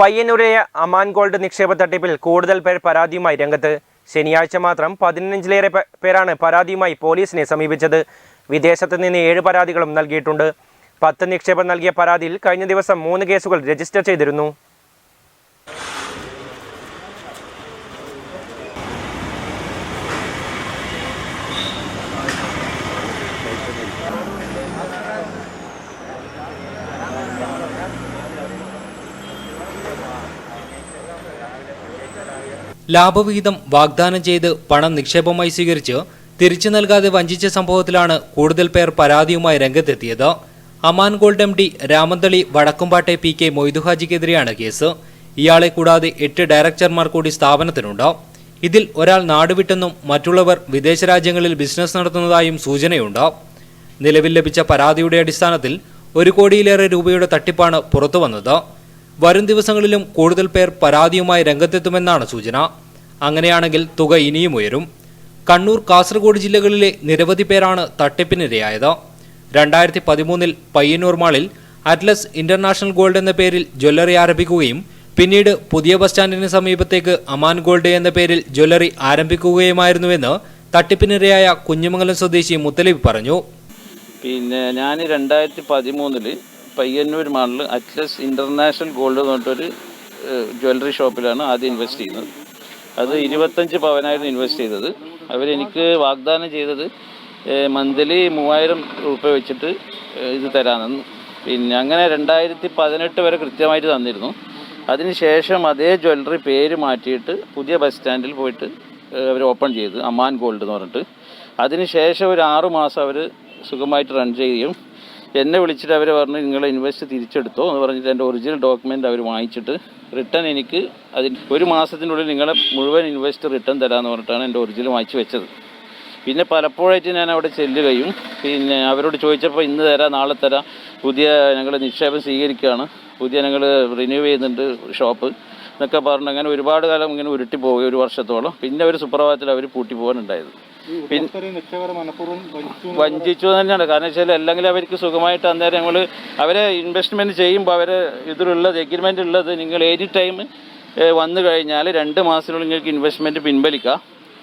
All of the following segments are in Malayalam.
പയ്യന്നൂരെ അമാൻ ഗോൾഡ് നിക്ഷേപ തട്ടിപ്പിൽ കൂടുതൽ പേർ പരാതിയുമായി രംഗത്ത്. ശനിയാഴ്ച മാത്രം പതിനഞ്ചിലേറെ പേരാണ് പരാതിയുമായി പോലീസിനെ സമീപിച്ചത്. വിദേശത്ത് നിന്ന് ഏഴ് പരാതികളും നൽകിയിട്ടുണ്ട്. പത്ത് നിക്ഷേപം നൽകിയ പരാതിയിൽ കഴിഞ്ഞ ദിവസം മൂന്ന് കേസുകൾ രജിസ്റ്റർ ചെയ്തിരുന്നു. ലാഭവിഹിതം വാഗ്ദാനം ചെയ്ത് പണം നിക്ഷേപമായി സ്വീകരിച്ച് തിരിച്ചു നൽകാതെ വഞ്ചിച്ച സംഭവത്തിലാണ് കൂടുതൽ പേർ പരാതിയുമായി രംഗത്തെത്തിയത്. Aman gold M D Ramanthali വടക്കുംപാട്ടെ P K മൊയ്തുഹാജിക്കെതിരെയാണ് കേസ്. ഇയാളെ കൂടാതെ എട്ട് ഡയറക്ടർമാർ കൂടി സ്ഥാപനത്തിനുണ്ട്. ഇതിൽ ഒരാൾ നാടുവിട്ടെന്നും മറ്റുള്ളവർ വിദേശ രാജ്യങ്ങളിൽ ബിസിനസ് നടത്തുന്നതായും സൂചനയുണ്ട്. നിലവിൽ ലഭിച്ച പരാതിയുടെ അടിസ്ഥാനത്തിൽ ഒരു കോടിയിലേറെ രൂപയുടെ തട്ടിപ്പാണ് പുറത്തുവന്നത്. വരും ദിവസങ്ങളിലും കൂടുതൽ പേർ പരാതിയുമായി രംഗത്തെത്തുമെന്നാണ് സൂചന. അങ്ങനെയാണെങ്കിൽ തുക ഇനിയും ഉയരും. കണ്ണൂർ കാസർഗോഡ് ജില്ലകളിലെ നിരവധി പേരാണ് തട്ടിപ്പിനിരയായത്. രണ്ടായിരത്തി പതിമൂന്നിൽ പയ്യന്നൂർ മാളിൽ അറ്റ്ലസ് ഇന്റർനാഷണൽ ഗോൾഡ് എന്ന പേരിൽ ജ്വല്ലറി ആരംഭിക്കുകയും പിന്നീട് പുതിയ ബസ് സ്റ്റാൻഡിന് സമീപത്തേക്ക് അമാൻ ഗോൾഡ് എന്ന പേരിൽ ജ്വല്ലറി ആരംഭിക്കുകയുമായിരുന്നുവെന്ന് തട്ടിപ്പിനിരയായ കുഞ്ഞുമംഗലം സ്വദേശി മുത്തലിബ് പറഞ്ഞു. പിന്നെ ഞാൻ രണ്ടായിരത്തി പതിമൂന്നിൽ പയ്യന്നൂർ മാളിൽ അറ്റ്ലസ് ഇന്റർനാഷണൽ ഗോൾഡ് എന്ന് പറഞ്ഞിട്ടൊരു ജ്വല്ലറി ഷോപ്പിലാണ് ആദ്യം ഇൻവെസ്റ്റ് ചെയ്യുന്നത്. അത് ഇരുപത്തഞ്ച് പവനായിരുന്നു ഇൻവെസ്റ്റ് ചെയ്തത്. അവരെനിക്ക് വാഗ്ദാനം ചെയ്തത് മന്ത്ലി മൂവായിരം രൂപ വെച്ചിട്ട് ഇത് തരാമെന്ന്. പിന്നെ അങ്ങനെ രണ്ടായിരത്തി പതിനെട്ട് വരെ കൃത്യമായിട്ട് തന്നിരുന്നു. അതിനുശേഷം അതേ ജ്വല്ലറി പേര് മാറ്റിയിട്ട് പുതിയ ബസ് സ്റ്റാൻഡിൽ പോയിട്ട് അവർ ഓപ്പൺ ചെയ്തു അമാൻ ഗോൾഡ് എന്ന് പറഞ്ഞിട്ട്. അതിനുശേഷം ഒരു ആറു മാസം അവർ സുഖമായിട്ട് റൺ ചെയ്യുകയും എന്നെ വിളിച്ചിട്ട് അവർ പറഞ്ഞു നിങ്ങൾ ഇൻവെസ്റ്റ് തിരിച്ചെടുത്തോ എന്ന് പറഞ്ഞിട്ട് എന്റെ ഒറിജിനൽ ഡോക്യുമെന്റ് അവർ വാങ്ങിച്ചിട്ട് റിട്ടേൺ എനിക്ക് അതിന് ഒരു മാസത്തിനുള്ളിൽ നിങ്ങളെ മുഴുവൻ ഇൻവെസ്റ്റ് റിട്ടേൺ തരാമെന്ന് പറഞ്ഞിട്ടാണ് എന്റെ ഒറിജിനൽ വാങ്ങിച്ച് വെച്ചത്. പിന്നെ പലപ്പോഴായിട്ട് ഞാൻ അവിടെ ചെല്ലുകയും പിന്നെ അവരോട് ചോദിച്ചപ്പോൾ ഇന്ന് തരാം നാളെ തരാം. പുതിയ ഞങ്ങൾ നിക്ഷേപം സ്വീകരിക്കുകയാണ്. പുതിയ ഞങ്ങൾ റിന്യൂ ചെയ്യുന്നുണ്ട് ഷോപ്പ് എന്നൊക്കെ പറഞ്ഞു അങ്ങനെ ഒരുപാട് കാലം ഇങ്ങനെ ഉരുട്ടി പോവുകയും ഒരു വർഷത്തോളം. പിന്നെ ഒരു സുപ്രഭാതത്തിൽ അവർ പൂട്ടി പോകാനുണ്ടായത് വഞ്ചിച്ചു തന്നെയാണ്. കാരണം വെച്ചാൽ അല്ലെങ്കിൽ അവർക്ക് സുഖമായിട്ട് അന്നേരം ഞങ്ങൾ അവരെ ഇൻവെസ്റ്റ്മെന്റ് ചെയ്യുമ്പോൾ അവരെ ഇതിലുള്ളത് എഗ്രിമെന്റ് ഉള്ളത് നിങ്ങൾ ഏത് ടൈം വന്നു കഴിഞ്ഞാൽ രണ്ട് മാസത്തിനുള്ളിൽ നിങ്ങൾക്ക് ഇൻവെസ്റ്റ്മെന്റ് പിൻവലിക്കാം.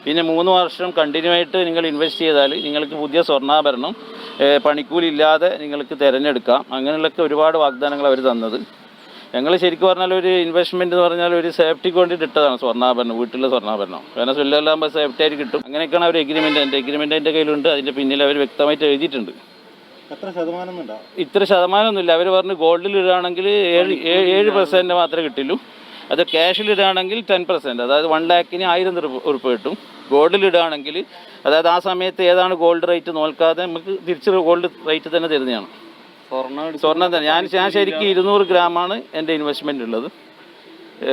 പിന്നെ മൂന്ന് വർഷം കണ്ടിന്യൂ ആയിട്ട് നിങ്ങൾ ഇൻവെസ്റ്റ് ചെയ്താൽ നിങ്ങൾക്ക് പുതിയ സ്വർണാഭരണം പണിക്കൂലില്ലാതെ നിങ്ങൾക്ക് തിരഞ്ഞെടുക്കാം. അങ്ങനെയുള്ളൊക്കെ ഒരുപാട് വാഗ്ദാനങ്ങൾ അവർ തന്നത്. ഞങ്ങൾ ശരിക്കും പറഞ്ഞാൽ ഒരു ഇൻവെസ്റ്റ്മെന്റ് എന്ന് പറഞ്ഞാൽ ഒരു സേഫ്റ്റിക്ക് വേണ്ടിയിട്ട് ഇട്ടതാണ് സ്വർണാഭരണം വീട്ടിലെ സ്വർണാഭരണം. കാരണം സ്വല്ലല്ലാകുമ്പോൾ സേഫ്റ്റി ആയിട്ട് കിട്ടും. അങ്ങനെയൊക്കെയാണ് അവർ എഗ്രിമെന്റ് എന്റെ എഗ്രിമെന്റ് എന്റെ കയ്യിലുണ്ട്. അതിന്റെ പിന്നിൽ അവർ വ്യക്തമായിട്ട് എഴുതിയിട്ടുണ്ട്. ഇത്ര ശതമാനമൊന്നുമില്ല. അവർ പറഞ്ഞു ഗോൾഡിൽ ഇടുകയാണെങ്കിൽ ഏഴ് ഏഴ് പെർസെന്റ് മാത്രമേ കിട്ടുള്ളൂ അത് ക്യാഷിൽ ഇടുകയാണെങ്കിൽ ടെൻ പെർസെന്റ് അതായത് വൺ ലാക്കിന് ആയിരം ഉറുപ്പ് കിട്ടും. ഗോൾഡിൽ ഇടുകയാണെങ്കിൽ അതായത് ആ സമയത്ത് ഏതാണ് ഗോൾഡ് റേറ്റ് നോക്കാതെ നമുക്ക് തിരിച്ച് ഗോൾഡ് റേറ്റ് തന്നെ തരുന്നതാണ്. സ്വർണം തന്നെ. ഞാൻ ഞാൻ ശരിക്കും ഇരുന്നൂറ് ഗ്രാമാണ് എന്റെ ഇൻവെസ്റ്റ്മെന്റ് ഉള്ളത്.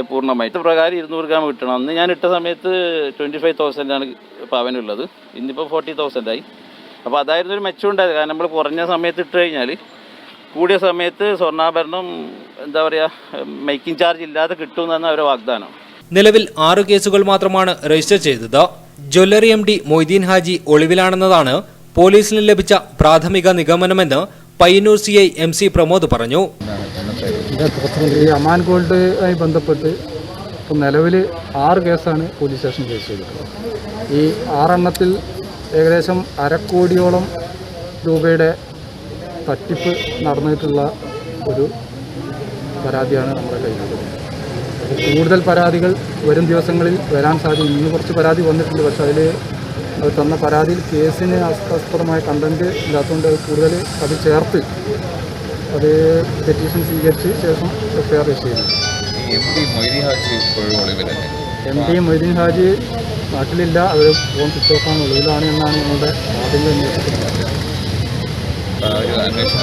പൂർണമായിട്ട്. പ്രകാരം ഇരുന്നൂറ് ഗ്രാം കിട്ടണം. അന്ന് ഞാൻ ഇട്ട സമയത്ത് ട്വന്റി ഫൈവ് തൗസൻഡാണ് പവനുള്ളത്. ഇന്നിപ്പോൾ ഫോർട്ടി തൗസൻഡായി അപ്പോൾ അതായിരുന്നു ഒരു മെച്ചം ഉണ്ടായത്. കാരണം നമ്മൾ കുറഞ്ഞ സമയത്ത് ഇട്ട് കഴിഞ്ഞാൽ കൂടിയ സമയത്ത് സ്വർണാഭരണം എന്താ പറയുക മേക്കിംഗ് ചാർജ് ഇല്ലാതെ കിട്ടുമെന്നാണ് അവരെ വാഗ്ദാനം. നിലവിൽ ആറ് കേസുകൾ മാത്രമാണ് രജിസ്റ്റർ ചെയ്തത്. Jewellery M D Moideen Haji ഒളിവിലാണെന്നതാണ് പോലീസിന് ലഭിച്ച പ്രാഥമിക നിഗമനമെന്ന് Payyanur C I M C Pramod പറഞ്ഞു. ഈ അമാൻ ഗോൾഡുമായി ബന്ധപ്പെട്ട് ഇപ്പം നിലവിൽ ആറ് കേസാണ് പോലീസ് സ്റ്റേഷൻ കേസ് ചെയ്തിട്ടുള്ളത്. ഈ ആറെണ്ണത്തിൽ ഏകദേശം അരക്കോടിയോളം രൂപയുടെ തട്ടിപ്പ് നടന്നിട്ടുള്ള ഒരു പരാതിയാണ് നമ്മുടെ കയ്യിലുള്ളത്. കൂടുതൽ പരാതികൾ വരും ദിവസങ്ങളിൽ വരാൻ സാധ്യത ഇന്ന് കുറച്ച് പരാതി വന്നിട്ടുണ്ട്. പക്ഷേ അതിൽ അത് തന്ന പരാതിയിൽ കേസിന് ആസ്പദമായ കണ്ടന്റ് ഇല്ലാത്തതുകൊണ്ട് അത് കൂടുതൽ അത് ചേർത്ത് അത് പെറ്റീഷൻ സ്വീകരിച്ച് ശേഷം എഫ്ഐആർ രജിസ്റ്റർ ചെയ്തു എം ഡി മൊയ്തീൻ ഹാജി നാട്ടിലില്ല. അവർ ഫോൺ സ്വിച്ച് ഓഫാണ് ഒളിവിലാണ് എന്നാണ് ഞങ്ങളുടെ ആദ്യം തന്നെ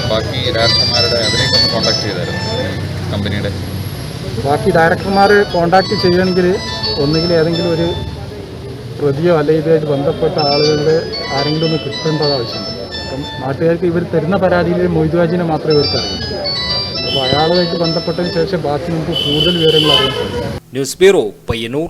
ബാക്കി ഡയറക്ടർമാരുടെ അവരെയൊക്കെ ഒന്ന് കോൺടാക്ട് ചെയ്തായിരുന്നു? കമ്പനിയുടെ ബാക്കി ഡയറക്ടർമാർ കോൺടാക്ട് ചെയ്യണമെങ്കിൽ ഒന്നുകിൽ ഏതെങ്കിലും ഒരു പ്രതിയോ അല്ലെങ്കിൽ ഇതുമായിട്ട് ബന്ധപ്പെട്ട ആളുകളുടെ ആരെങ്കിലും ഒന്ന് കിട്ടേണ്ടത് ആവശ്യമുണ്ട്. അപ്പം നാട്ടുകാർക്ക് ഇവർ തരുന്ന പരാതിയിൽ മൊയ്തുവാജിനെ മാത്രമേ ഇവർക്ക് അറിയൂ. അപ്പോൾ അയാളുമായിട്ട് ബന്ധപ്പെട്ടതിന് ശേഷം ബാക്കി നമുക്ക് കൂടുതൽ വിവരങ്ങൾ അറിയാൻ ന്യൂസ് ബ്യൂറോ പയ്യന്നൂർ.